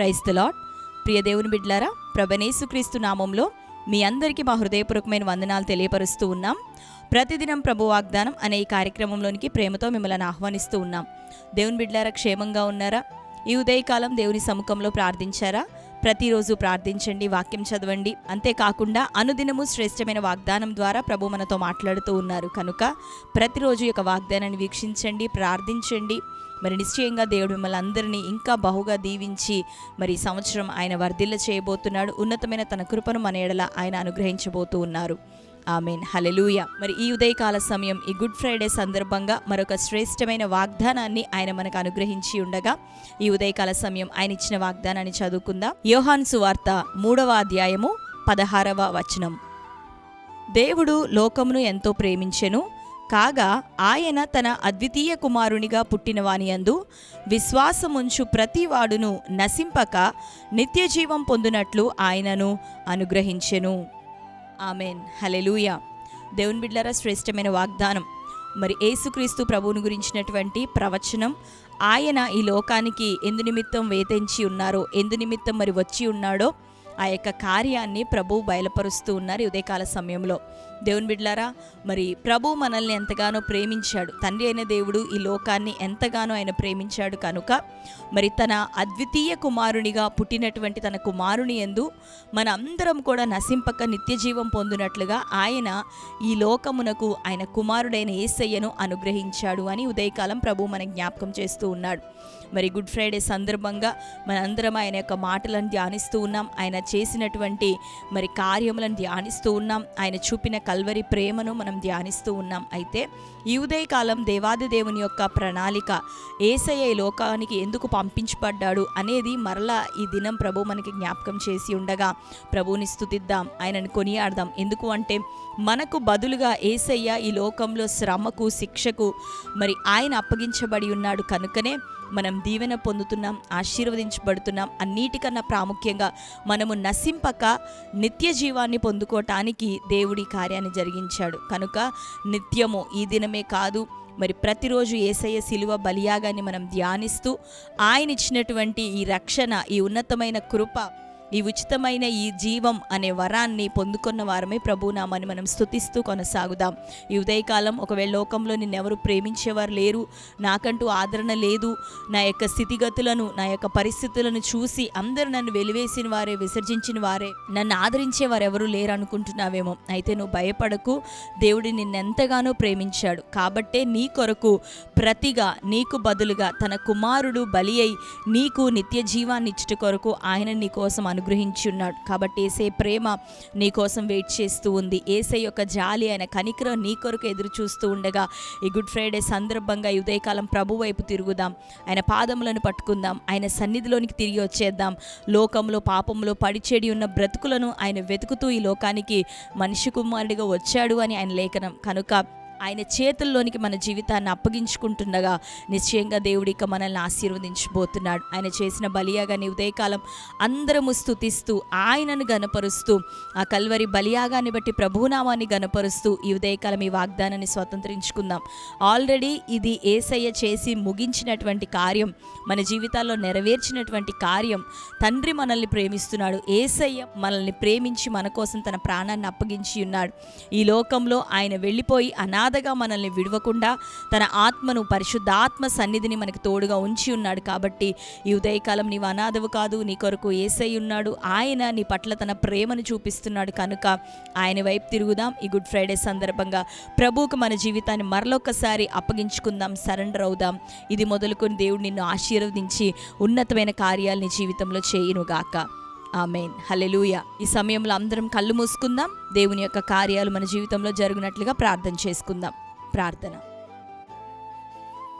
Praise the lord ప్రియ దేవుని బిడ్లారా ప్రభనేసుక్రీస్తు నామంలో మీ అందరికీ మా హృదయపూర్వకమైన వందనాలు తెలియపరుస్తూ ఉన్నాం. ప్రతిదినం ప్రభు వాగ్దానం అనే ఈ కార్యక్రమంలోనికి ప్రేమతో మిమ్మల్ని ఆహ్వానిస్తూ ఉన్నాం. దేవుని బిడ్లారా క్షేమంగా ఉన్నారా? ఈ ఉదయకాలం దేవుని సముఖంలో ప్రార్థించారా? ప్రతిరోజు ప్రార్థించండి వాక్యం చదవండి. అంతేకాకుండా అనుదినము శ్రేష్టమైన వాగ్దానం ద్వారా ప్రభు మనతో మాట్లాడుతూ ఉన్నారు. కనుక ప్రతిరోజు యొక్క వాగ్దానాన్ని వీక్షించండి ప్రార్థించండి. మరి నిశ్చయంగా దేవుడు మిమ్మల్ని అందరినీ ఇంకా బహుగా దీవించి మరి సంవత్సరం ఆయన వర్ధిల్ల చేయబోతున్నాడు. ఉన్నతమైన తన కృపను మన ఎడల ఆయన అనుగ్రహించబోతూ ఉన్నారు. ఆమెన్. హలెలూయ మరి ఈ ఉదయకాల సమయం ఈ గుడ్ ఫ్రైడే సందర్భంగా మరొక శ్రేష్టమైన వాగ్దానాన్ని ఆయన మనకు అనుగ్రహించి ఉండగా ఈ ఉదయకాల సమయం ఆయన ఇచ్చిన వాగ్దానాన్ని చదువుకుందాం. యోహాన్ సువార్త మూడవ అధ్యాయము పదహారవ వచనం. దేవుడు లోకమును ఎంతో ప్రేమించెను కాగా ఆయన తన అద్వితీయ కుమారునిగా పుట్టిన వానియందు విశ్వాసముంచు ప్రతివాడును నశింపక నిత్యజీవం పొందునట్లు ఆయనను అనుగ్రహించెను. ఆమెన్. హలెలూయ దేవుని బిడ్డరా శ్రేష్టమైన వాగ్దానం. మరి యేసుక్రీస్తు ప్రభువుని గురించినటువంటి ప్రవచనం ఆయన ఈ లోకానికి ఎందు నిమిత్తం వేధించి ఉన్నారో ఎందు నిమిత్తం మరి వచ్చి ఉన్నాడో ఆ యొక్క కార్యాన్ని ప్రభు బయలుపరుస్తూ ఉన్నారు ఉదయకాల సమయంలో. దేవుని బిడ్లారా మరి ప్రభు మనల్ని ఎంతగానో ప్రేమించాడు. తండ్రి అయిన దేవుడు ఈ లోకాన్ని ఎంతగానో ఆయన ప్రేమించాడు కనుక మరి తన అద్వితీయ కుమారునిగా పుట్టినటువంటి తన కుమారుని ఎందు మన అందరం కూడా నశింపక నిత్య జీవం పొందినట్లుగా ఆయన ఈ లోకమునకు ఆయన కుమారుడైన ఏసయ్యను అనుగ్రహించాడు అని ఉదయకాలం ప్రభు మన జ్ఞాపకం చేస్తూ ఉన్నాడు. మరి గుడ్ ఫ్రైడే సందర్భంగా మనందరం ఆయన యొక్క మాటలను ధ్యానిస్తూ ఉన్నాం. ఆయన చేసినటువంటి మరి కార్యములను ధ్యానిస్తూ ఉన్నాం. ఆయన చూపిన కల్వరి ప్రేమను మనం ధ్యానిస్తూ ఉన్నాం. అయితే ఈ ఉదయకాలం దేవాది దేవుని యొక్క ప్రణాళిక ఏసయ్య ఈ లోకానికి ఎందుకు పంపించబడ్డాడు అనేది మరలా ఈ దినం ప్రభు మనకి జ్ఞాపకం చేసి ఉండగా ప్రభువుని స్థుతిద్దాం. ఆయనను కొనియాడదాం. ఎందుకు అంటే మనకు బదులుగా ఏసయ్య ఈ లోకంలో శ్రమకు శిక్షకు మరి ఆయన అప్పగించబడి ఉన్నాడు కనుకనే మనం దీవెన పొందుతున్నాం ఆశీర్వదించబడుతున్నాం. అన్నిటికన్నా ప్రాముఖ్యంగా మనము నశింపక నిత్య జీవాన్ని పొందుకోవటానికి దేవుడి కార్యాన్ని జరిగించాడు. కనుక నిత్యము ఈ దినమే కాదు మరి ప్రతిరోజు ఏసయ్య శిలువ బలియాగాన్ని మనం ధ్యానిస్తూ ఆయన ఇచ్చినటువంటి ఈ రక్షణ ఈ ఉన్నతమైన కృప ఈ ఉచితమైన ఈ జీవం అనే వరాన్ని పొందుకున్న వారమే ప్రభునామాన్ని మనం స్తుతిస్తూ కొనసాగుదాం. ఈ ఉదయకాలం ఒకవేళ లోకంలో నిన్నెవరు ప్రేమించేవారు లేరు నాకంటూ ఆదరణ లేదు నా యొక్క స్థితిగతులను నా యొక్క పరిస్థితులను చూసి అందరూ నన్ను వెలివేసిన వారే విసర్జించిన వారే నన్ను ఆదరించే వారు ఎవరు లేరు అనుకుంటున్నావేమో అయితే నువ్వు భయపడకు దేవుడు నిన్నెంతగానో ప్రేమించాడు. కాబట్టే నీ కొరకు ప్రతిగా నీకు బదులుగా తన కుమారుడు బలి అయి నీకు నిత్య జీవాన్ని ఇచ్చుట కొరకు ఆయన నీ కోసం అనుగ్రహించి ఉన్నాడు కాబట్టి ఏసే ప్రేమ నీ కోసం వెయిట్ చేస్తూ ఉంది. ఏసే యొక్క జాలి ఆయన కనికరం నీ కొరకు ఎదురు చూస్తూ ఉండగా ఈ గుడ్ ఫ్రైడే సందర్భంగా ఈ ఉదయకాలం ప్రభు వైపు తిరుగుదాం. ఆయన పాదములను పట్టుకుందాం. ఆయన సన్నిధిలోనికి తిరిగి వచ్చేద్దాం. లోకంలో పాపంలో పడిచేడి ఉన్న బ్రతుకులను ఆయన వెతుకుతూ ఈ లోకానికి మనిషి కుమారుడిగా వచ్చాడు అని ఆయన లేఖనం. కనుక ఆయన చేతుల్లోనికి మన జీవితాన్ని అప్పగించుకుంటుండగా నిశ్చయంగా దేవుడి ఇక మనల్ని ఆశీర్వదించబోతున్నాడు. ఆయన చేసిన బలియాగాని ఉదయకాలం అందరము స్థుతిస్తూ ఆయనను గనపరుస్తూ ఆ కల్వరి బలియాగాన్ని బట్టి ప్రభునామాన్ని గనపరుస్తూ ఈ ఉదయకాలం ఈ వాగ్దానాన్ని స్వతంత్రించుకుందాం. ఆల్రెడీ ఇది ఏసయ్య చేసి ముగించినటువంటి కార్యం మన జీవితాల్లో నెరవేర్చినటువంటి కార్యం. తండ్రి మనల్ని ప్రేమిస్తున్నాడు. ఏసయ్య మనల్ని ప్రేమించి మన కోసం తన ప్రాణాన్ని అప్పగించి ఉన్నాడు. ఈ లోకంలో ఆయన వెళ్ళిపోయి బాధగా మనల్ని విడవకుండా తన ఆత్మను పరిశుద్ధాత్మ సన్నిధిని మనకు తోడుగా ఉంచి ఉన్నాడు కాబట్టి ఈ ఉదయకాలం నీవు అనాథవు కాదు నీ కొరకు ఏసై ఉన్నాడు. ఆయన నీ పట్ల తన ప్రేమను చూపిస్తున్నాడు కనుక ఆయన వైపు తిరుగుదాం. ఈ గుడ్ ఫ్రైడే సందర్భంగా ప్రభువుకు మన జీవితాన్ని మరలొకసారి అప్పగించుకుందాం సరెండర్ అవుదాం. ఇది మొదలుకొని దేవుడు నిన్ను ఆశీర్వదించి ఉన్నతమైన కార్యాలు నీ జీవితంలో చేయునుగాక. ఆమెన్. హలెలూయ ఈ సమయంలో అందరం కళ్ళు మూసుకుందాం. దేవుని యొక్క కార్యాలు మన జీవితంలో జరిగినట్లుగా ప్రార్థన చేసుకుందాం. ప్రార్థన.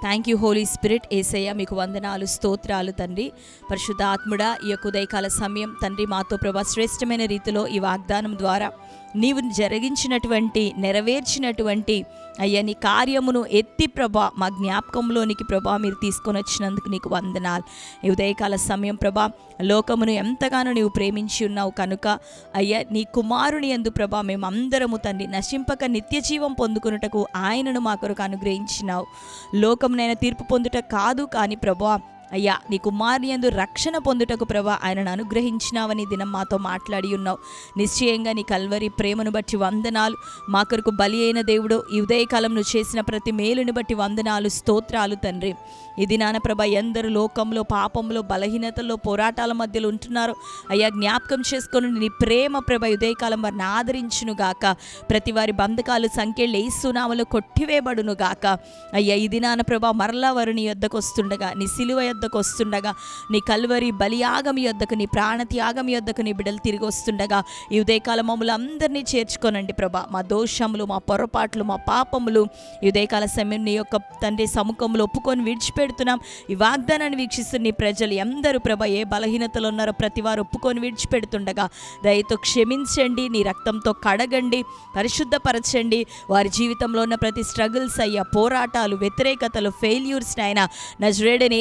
Thank you holy spirit Yesayya మీకు వందనాలు స్తోత్రాలు తండ్రి. పరిశుద్ధ ఆత్ముడా ఈ యొక్క ఉదయకాల సమయం తండ్రి మాతో ప్రభా శ్రేష్టమైన రీతిలో ఈ వాగ్దానం ద్వారా నీవు జరిగించినటువంటి నెరవేర్చినటువంటి అయ్యా నీ కార్యమును ఎత్తి ప్రభా మా జ్ఞాపకంలోనికి ప్రభా మీరు తీసుకొని వచ్చినందుకు నీకు వందనాలు. ఈ ఉదయకాల సమయం ప్రభా లోకమును ఎంతగానో నీవు ప్రేమించి ఉన్నావు కనుక అయ్యా నీ కుమారుని ఎందు ప్రభా మేము అందరము తండ్రి నశింపక నిత్య జీవం పొందుకున్నటకు ఆయనను మా కొరకు అనుగ్రహించినావు. లోకమునైనా తీర్పు పొందుట కాదు కానీ ప్రభా అయ్యా నీ కుమారుని యందు రక్షణ పొందుటకు ప్రభా ఆయనను అనుగ్రహించినావని ఈ దినం మాతో మాట్లాడి ఉన్నావు. నిశ్చయంగా నీ కల్వరి ప్రేమను బట్టి వందనాలు. మా కొరకు బలి అయిన దేవుడు ఈ ఉదయకాలం నువ్వు చేసిన ప్రతి మేలుని బట్టి వందనాలు స్తోత్రాలు తండ్రి. ఇది నాన్న ప్రభ ఎందరు లోకంలో పాపంలో బలహీనతల్లో పోరాటాల మధ్యలో ఉంటున్నారు. అయ్యా జ్ఞాపకం చేసుకొని నీ ప్రేమ ప్రభ ఉదయకాలం వారిని ఆదరించును గాక. ప్రతి వారి బంధకాలు సంఖ్యలు ఏసునామలు కొట్టివేయబడును గాక. అయ్యా ఇది నాన్న ప్రభ మరలా వారు నీ యొద్దకు వస్తుండగా నీ సిలువ యొద్దకు వస్తుండగా నీ కల్వరి బలియాగం యొద్దకు నీ ప్రాణత్యాగం యొద్దకు నీ బిడ్డలు తిరిగి వస్తుండగా ఈ ఉదయకాల మమ్మల్ని అందరినీ చేర్చుకోనండి ప్రభా. మా దోషములు మా పొరపాట్లు మా పాపములు ఈ ఉదయకాల సమయం నీ యొక్క తండ్రి సముఖంలో ఒప్పుకొని విడిచిపెడుతున్నాం. ఈ వాగ్దానాన్ని వీక్షిస్తున్న నీ ప్రజలు ఎందరూ ప్రభ ఏ బలహీనతలు ఉన్నారో ప్రతి వారు ఒప్పుకొని విడిచిపెడుతుండగా దయతో క్షమించండి నీ రక్తంతో కడగండి పరిశుద్ధపరచండి. వారి జీవితంలో ఉన్న ప్రతి స్ట్రగుల్స్ అయ్యా పోరాటాలు వ్యతిరేకతలు ఫెయిల్యూర్స్ అయినా నజరేడని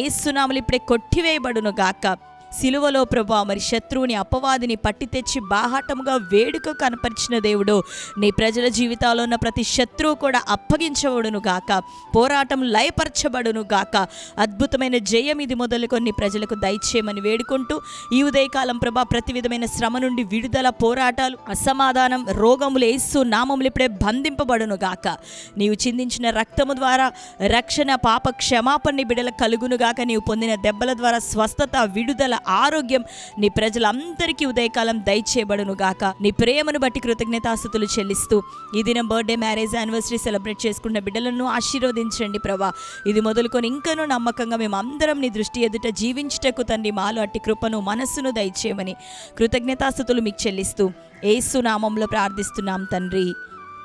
ఏసునాములు ఇప్పుడే కొట్టివేయబడును గాక సిలువలో ప్రభా మరి శత్రువుని అపవాదిని పట్టి తెచ్చి బాహాటముగా వేడుక కనపరిచిన దేవుడు. నీ ప్రజల జీవితాల్లో ఉన్న ప్రతి శత్రువు కూడా అప్పగించబడును గాక. పోరాటం లయపరచబడును గాక. అద్భుతమైన జయం ఇది మొదలుకొని ప్రజలకు దయచేయమని వేడుకుంటూ ఈ ఉదయకాలం ప్రభా ప్రతి విధమైన శ్రమ నుండి విడుదల పోరాటాలు అసమాధానం రోగములు ఏస్తూ నామములు ఇప్పుడే బంధింపబడును గాక. నీవు చిందించిన రక్తము ద్వారా రక్షణ పాప క్షమాపణ బిడల కలుగును గాక. నీవు పొందిన దెబ్బల ద్వారా స్వస్థత విడుదల ఆరోగ్యం. నీ ప్రజలందరికీ ఉదయకాలం దయచేయబడును గాక నీ ప్రేమను బట్టి కృతజ్ఞతాస్థుతులు చెల్లిస్తూ ఈ దినం బర్త్డే మ్యారేజ్ యానివర్సరీ సెలబ్రేట్ చేసుకున్న బిడ్డలను ఆశీర్వదించండి ప్రభా. ఇది మొదలుకొని ఇంకనూ నమ్మకంగా మేము అందరం నీ దృష్టి ఎదుట జీవించటకు తండ్రి మాలో అట్టి కృపను మనస్సును దయచేయమని కృతజ్ఞతాస్థుతులు మీకు చెల్లిస్తూ ఏసునామంలో ప్రార్థిస్తున్నాం తండ్రి.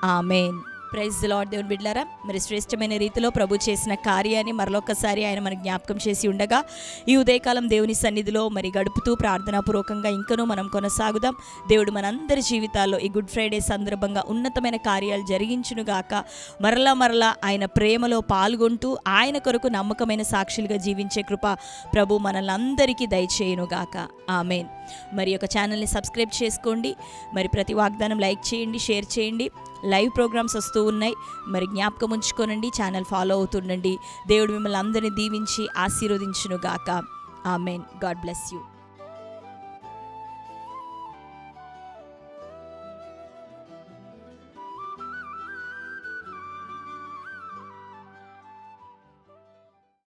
ఆమెన్. ప్రైజ్ లార్డ్ దేవుని బిడ్లారా మరి శ్రేష్టమైన రీతిలో ప్రభు చేసిన కార్యాన్ని మరొకసారి ఆయన మనకు జ్ఞాపకం చేసి ఉండగా ఈ ఉదయకాలం దేవుని సన్నిధిలో మరి గడుపుతూ ప్రార్థనాపూర్వకంగా ఇంకనూ మనం కొనసాగుదాం. దేవుడు మనందరి జీవితాల్లో ఈ గుడ్ ఫ్రైడే సందర్భంగా ఉన్నతమైన కార్యాలు జరిగించునుగాక మరలా మరలా ఆయన ప్రేమలో పాల్గొంటూ ఆయన కొరకు నమ్మకమైన సాక్షులుగా జీవించే కృప ప్రభు మనల్ని అందరికీ దయచేయునుగాక. ఆమెన్. మరి ఒక ఛానల్ని సబ్స్క్రైబ్ చేసుకోండి. మరి ప్రతి వాగ్దానం లైక్ చేయండి షేర్ చేయండి. లైవ్ ప్రోగ్రామ్స్ వస్తూ ఉన్నాయి. మరి జ్ఞాపకం ఉంచుకోనండి ఛానల్ ఫాలో అవుతుండండి. దేవుడు మిమ్మల్ని అందరినీ దీవించి ఆశీర్వదించునుగాక. ఆమెన్. God bless you.